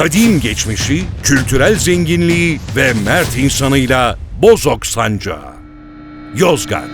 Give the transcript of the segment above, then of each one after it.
Kadim geçmişi, kültürel zenginliği ve mert insanıyla Bozok Sancağı. Yozgat.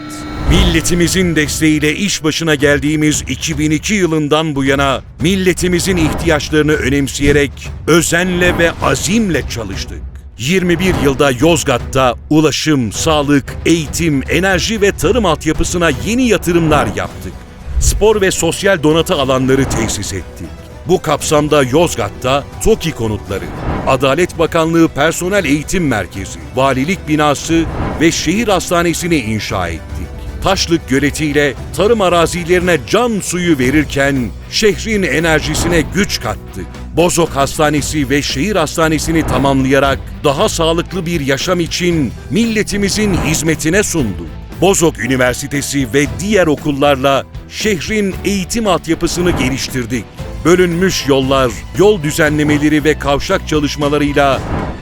Milletimizin desteğiyle iş başına geldiğimiz 2002 yılından bu yana milletimizin ihtiyaçlarını önemseyerek özenle ve azimle çalıştık. 21 yılda Yozgat'ta ulaşım, sağlık, eğitim, enerji ve tarım altyapısına yeni yatırımlar yaptık. Spor ve sosyal donatı alanları tesis ettik. Bu kapsamda Yozgat'ta TOKİ konutları, Adalet Bakanlığı Personel Eğitim Merkezi, Valilik Binası ve Şehir Hastanesi'ni inşa ettik. Taşlık göletiyle tarım arazilerine can suyu verirken şehrin enerjisine güç kattık. Bozok Hastanesi ve Şehir Hastanesi'ni tamamlayarak daha sağlıklı bir yaşam için milletimizin hizmetine sunduk. Bozok Üniversitesi ve diğer okullarla şehrin eğitim altyapısını geliştirdik. Bölünmüş yollar, yol düzenlemeleri ve kavşak çalışmalarıyla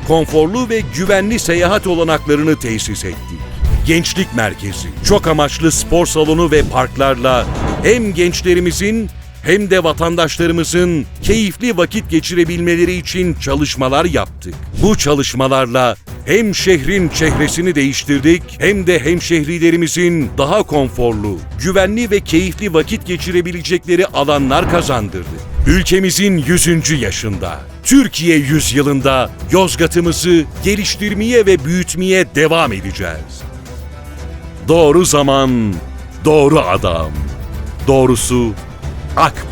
konforlu ve güvenli seyahat olanaklarını tesis ettik. Gençlik Merkezi, çok amaçlı spor salonu ve parklarla hem gençlerimizin hem de vatandaşlarımızın keyifli vakit geçirebilmeleri için çalışmalar yaptık. Bu çalışmalarla hem şehrin çehresini değiştirdik hem de hemşehrilerimizin daha konforlu, güvenli ve keyifli vakit geçirebilecekleri alanlar kazandırdık. Ülkemizin 100. yaşında, Türkiye yüzyılında Yozgat'ımızı geliştirmeye ve büyütmeye devam edeceğiz. Doğru zaman, doğru adam. Doğrusu AK